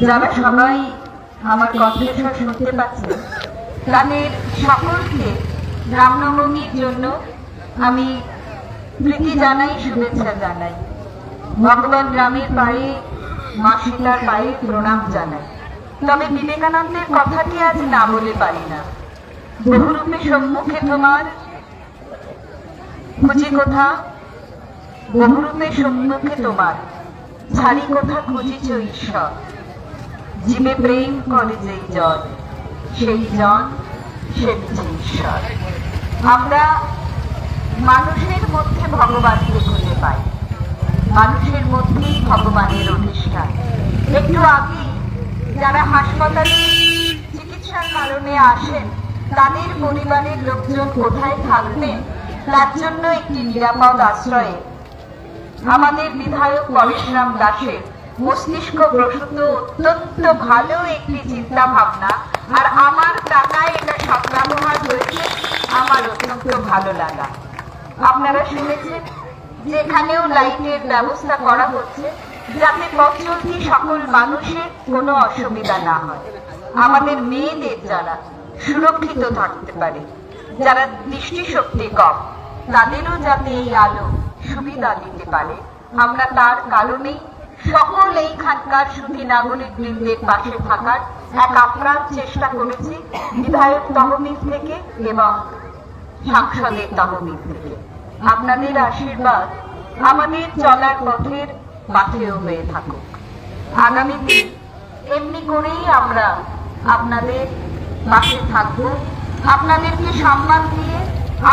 যারা সবাই আমার কণ্ঠস্বর শুনতে পাচ্ছে। তাদের সকলকে রামনবমীর জন্য আমি প্রীতি জানাই, শুভেচ্ছা জানাই। ভগবান রামের পায়ে, মা পায়ে প্রণাম জানাই। তবে বিবেকানন্দের কথাটি আজ না বলে পারি না। বহুরূপে সম্মুখে তোমার খুঁজি কোথা? বহুরূপে সম্মুখে তোমার ছাড়ি কোথা খুঁজিছ ঈশ্বর? জীবে প্রেম করে যেই জন, সেই জন সে ঈশ্বর। আমরা মানুষের মধ্যে ভগবানকে খুঁজে পাই। মানুষের মধ্যেই ভগবানের অধিষ্ঠান। একটু আগে যারা হাসপাতালে চিকিৎসার কারণে আসেন, তাদের পরিবারের লোকজন কোথায় থাকবেন তার জন্য একটি নিরাপদ আশ্রয়ে। আমাদের বিধায়ক পরেশরাম দাসের মস্তিষ্ক প্রসূত অত্যন্ত ভালো একটি চিন্তা ভাবনা আর আমার টাকায় এটা সদ্ব্যবহার হয়েছে আমার অত্যন্ত ভালো লাগা। আপনারা শুনেছেন যেখানেও লাইটের ব্যবস্থা করা হচ্ছে, যাতে পথ চলতি সকল মানুষের কোনো অসুবিধা না হয়। আমাদের মেয়েদের যারা সুরক্ষিত থাকতে পারে, যারা দৃষ্টিশক্তি কম, তাদেরও যাতে এই আলো সুবিধা দিতে পারে। আমরা তার কারণেই সকল এইখানকার সুধী নাগরিক বৃন্দের পাশে থাকার এক আপ্রাণ চেষ্টা করেছি বিধায়ক তহবিল থেকে এবং সাংসদের তহবিল থেকে। আপনাদের আশীর্বাদ আমাদের চলার পথের পাথেও হয়ে থাকুক। আগামী দিন এমনি করেই আমরা আপনাদের পাশে থাকব। আপনাদেরকে সম্মান দিয়ে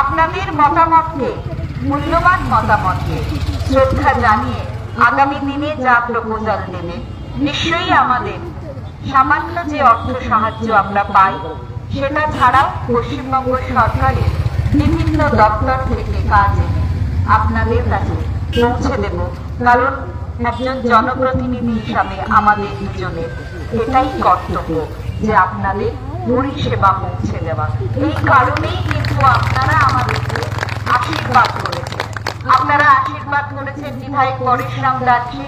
আপনাদের মতামতকে, মূল্যবান মতামতকে শ্রদ্ধা জানিয়ে আগামী দিনে যা প্রপোজাল দেবে, নিশ্চয়ই আমাদের সামান্য যে অর্থ সাহায্য আমরা পাই, সেটা ছাড়াও পশ্চিমবঙ্গ সরকারের বিভিন্ন দপ্তর থেকে কাজ আপনাদের কাছে পৌঁছে দেব। কারণ একজন জনপ্রতিনিধি হিসাবে আমাদের দুজনের এটাই কর্তব্য যে আপনাদের পরিষেবা পৌঁছে দেওয়া। এই কারণেই কিন্তু আপনারা আমাদেরকে আশীর্বাদ করেছেন আপনারা আশীর্বাদ করেছেন বিধায়ক পরেশরাম দাসজি।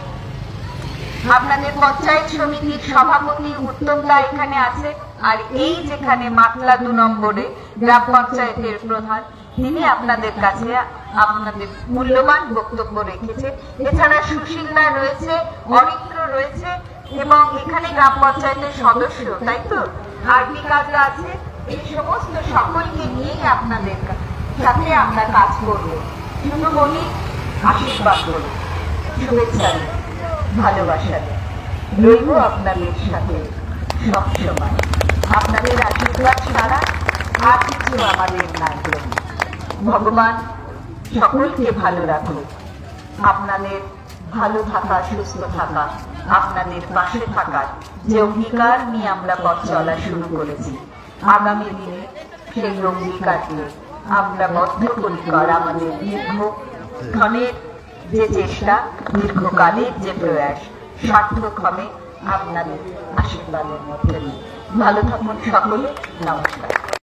আপনাদের পঞ্চায়েত সমিতির সভাপতি দা এখানে আছে, আর এই যেখানে মাতলা দু নম্বরে গ্রাম পঞ্চায়েতের প্রধান, তিনি আপনাদের কাছে আপনাদের মূল্যবান বক্তব্য রেখেছে। এছাড়া সুশীল দা রয়েছে অরিত্র রয়েছে, এবং এখানে গ্রাম পঞ্চায়েতের সদস্য, তাই তো? আর বিকাশদা আছে, এই সমস্ত সকলকে নিয়ে আপনাদের সাথে আমরা কাজ করব। বলি আশীর্বাদ করুন, শুভেচ্ছা ভালোবাসা রইব আপনাদের সাথে সবসময়। আপনাদের আশীর্বাদ ছাড়া আর কিছু আমাদের নাই। ভগবান সকলকে ভালো রাখুন। আপনাদের ভালো থাকা, সুস্থ থাকা, আপনাদের পাশে থাকার যে অঙ্গীকার নিয়ে আমরা পথ চলা শুরু করেছি, আগামী দিনে সেই অঙ্গীকার নিয়ে আমরা বদ্ধপরিকর আমাদের দীর্ঘ ক্ষণের যে চেষ্টা, দীর্ঘকালের যে প্রয়াস সার্থক হবে আপনাদের আশীর্বাদের মধ্যে ভালো থাকুন সকলে, নমস্কার।